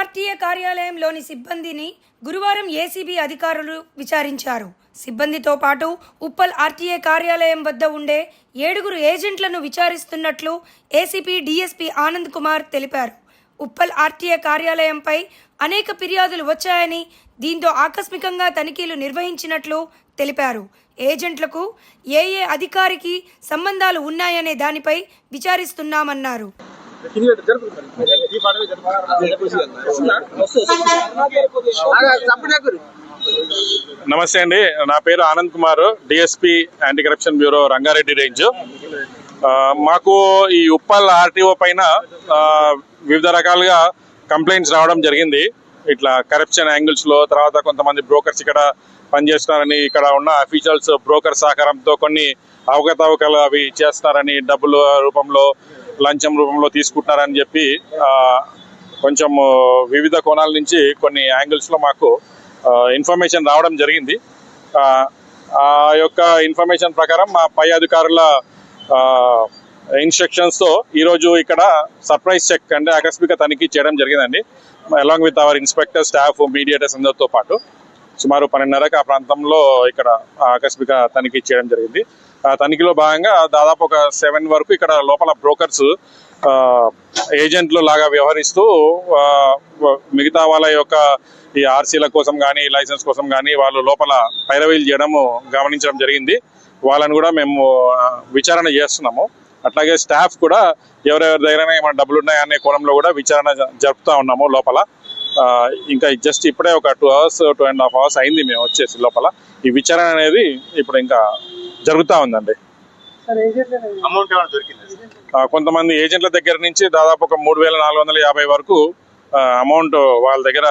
కార్యాలయంలోని సిబ్బందిని గురువారం ఏసీబీ అధికారులు విచారించారు. సిబ్బందితో పాటు ఉప్పల్ ఆర్టీఏ కార్యాలయం వద్ద ఉండే ఏడుగురు ఏజెంట్లను విచారిస్తున్నట్లు ఏసీపీ డీఎస్పీ ఆనంద్ కుమార్ తెలిపారు. ఉప్పల్ ఆర్టీఏ కార్యాలయంపై అనేక ఫిర్యాదులు వచ్చాయని దీంతో ఆకస్మికంగా తనిఖీలు నిర్వహించినట్లు తెలిపారు. ఏజెంట్లకు ఏ ఏ అధికారికి సంబంధాలు ఉన్నాయనే దానిపై విచారిస్తున్నామన్నారు. నమస్తే అండి. నా పేరు Anand Kumar DSP anti corruption bureau Ranga Reddy range. మాకు ఈ ఉప్పల్ ఆర్టీఓ పైన వివిధ రకాలుగా కంప్లైంట్స్ రావడం జరిగింది. ఇట్లా కరప్షన్ యాంగిల్స్లో తర్వాత కొంతమంది బ్రోకర్స్ ఇక్కడ పనిచేస్తున్నారని ఇక్కడ ఉన్న అఫీషియల్స్ బ్రోకర్ సహకారంతో కొన్ని అవకతవకలు అవి చేస్తున్నారని డబ్బుల రూపంలో లంచం రూపంలో తీసుకుంటున్నారని చెప్పి కొంచెం వివిధ కోణాల నుంచి కొన్ని యాంగిల్స్లో మాకు ఇన్ఫర్మేషన్ రావడం జరిగింది. ఆ, యొక్క ఇన్ఫర్మేషన్ ప్రకారం మా పై అధికారుల ఇన్స్ట్రక్షన్స్తో ఈరోజు ఇక్కడ సర్ప్రైజ్ చెక్ అంటే ఆకస్మిక తనిఖీ చేయడం జరిగిందండి. Along with our inspector staff mediators అందరితో పాటు. సుమారు పన్నెండున్నరకు ఆ ప్రాంతంలో ఇక్కడ ఆకస్మిక తనిఖీ చేయడం జరిగింది. ఆ తనిఖీలో భాగంగా దాదాపు ఒక సెవెన్ వరకు ఇక్కడ లోపల బ్రోకర్స్ ఏజెంట్లు లాగా వ్యవహరిస్తూ మిగతా వాళ్ళ యొక్క ఈ ఆర్సీల కోసం కానీ లైసెన్స్ కోసం కానీ వాళ్ళు లోపల పైరవీలు చేయడము గమనించడం జరిగింది. వాళ్ళని కూడా మేము విచారణ చేస్తున్నాము. అట్లాగే స్టాఫ్ కూడా ఎవరెవరి దగ్గర ఏమైనా డబ్బులు ఉన్నాయనే కోణంలో కూడా విచారణ జ- జరుపుతా ఉన్నాము లోపల. ఇంకా జస్ట్ ఇప్పుడే ఒక two hours two and half hours అయింది మేము వచ్చేసి లోపల. ఈ విచారణ అనేది ఇప్పుడు ఇంకా జరుగుతూ ఉందండి. అమౌంట్ కొంతమంది ఏజెంట్ల దగ్గర నుంచి దాదాపు ఒక మూడు వేల నాలుగు వందల యాభై వరకు అమౌంట్ వాళ్ళ దగ్గర